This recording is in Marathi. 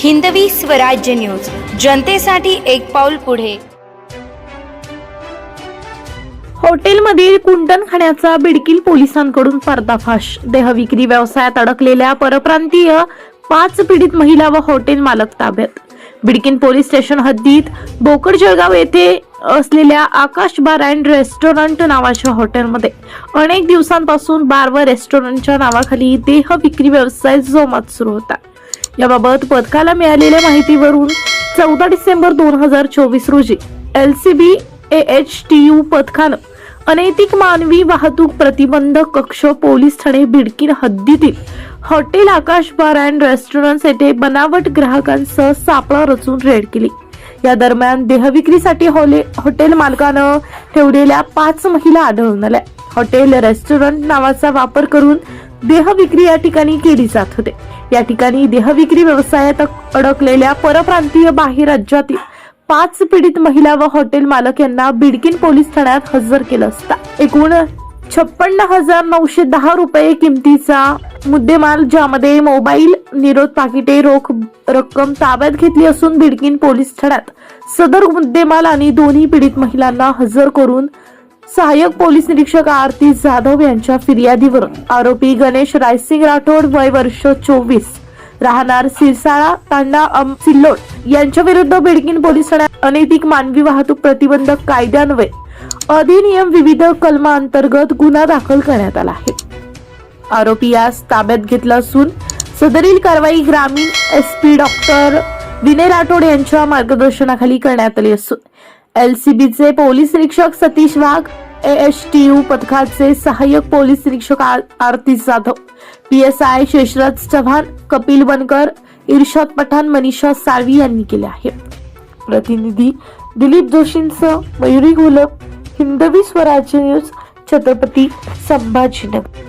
हिंदवी स्वराज्य न्यूज. जनतेसाठी एक पाऊल पुढे. हॉटेलमधील कुंटणखाण्याचा बिडकील पोलिसांकडून पर्दाफाश. देहविक्री व्यवसायात अडकलेल्या परप्रांतीय पाच पीडित महिला व हॉटेल मालक ताब्यात. बिडकिन पोलीस स्टेशन हद्दीत बोकड जळगाव येथे असलेल्या आकाश बार अँड रेस्टॉरंट नावाच्या हॉटेलमध्ये अनेक दिवसांपासून बार व रेस्टॉरंटच्या नावाखाली देह विक्री व्यवसाय जोमात सुरू होता. याबाबत पथकाला मिळालेल्या माहितीवरून चौदा डिसेंबर दोन हजार चोवीस रोजी L C B H T U पथकानं अनैतिक मानवी वाहतूक प्रतिबंध कक्ष पोलीस ठाणे भिडकीन हद्दीतील hotel Akash bar and restaurant येथे बनावट ग्राहकांसह सापळा रचून रेड केली. या दरम्यान देहविक्रीसाठी हॉले- हॉटेल मालकानं ठेवलेल्या पाच महिला आढळून आल्या. हॉटेल रेस्टॉरंट नावाचा वापर करून देहविक्री या ठिकाणी केली जात होते. या ठिकाणी देहविक्री व्यवसायात अडकलेल्या परप्रांतीय बाहेर राज्यातील पाच पीडित महिला व हॉटेल मालक यांना बिडकीन पोलीस ठाण्यात हजर केलं असता. एकूण छप्पन्न हजार नऊशे दहा रुपये किमतीचा मुद्देमाल ज्यामध्ये मोबाईल निरोध पाकिटे रोख रक्कम ताब्यात घेतली असून बिडकीन पोलीस ठाण्यात सदर मुद्देमाल आणि दोन्ही पीडित महिलांना हजर करून सहाय्यक पोलीस निरीक्षक आरती जाधव यांच्या फिर्यादीवरून आरोपी गणेश रायसिंग राठोड वय वर्ष चोवीस राहणार सिरसाळा तांडा अम सिल्लोड यांच्या विरुद्ध बिडकिन पोलीस ठाण्यात अनैतिक मानवी वाहतूक प्रतिबंधक कायद्यान्वये अधिनियम विविध कलमांतर्गत गुन्हा दाखल करण्यात आला आहे. आरोपी यास ताब्यात घेतला असून सदरील कारवाई ग्रामीण S P doctor Vinay Rathod यांच्या मार्गदर्शनाखाली करण्यात आली असून एलसीबीचे पोलीस निरीक्षक Satish Wagh S T U पथकाचे सहाय्यक पोलीस निरीक्षक R- Aarti Jadhav P S I Sheshraj Chavan Kapil Bankar Irshad Pathan Manisha Salvi यांनी केले आहे. प्रतिनिधी दिलीप जोशींसह मयुरी घोलप हिंदवी स्वराज्य न्यूज छत्रपती संभाजीनगर.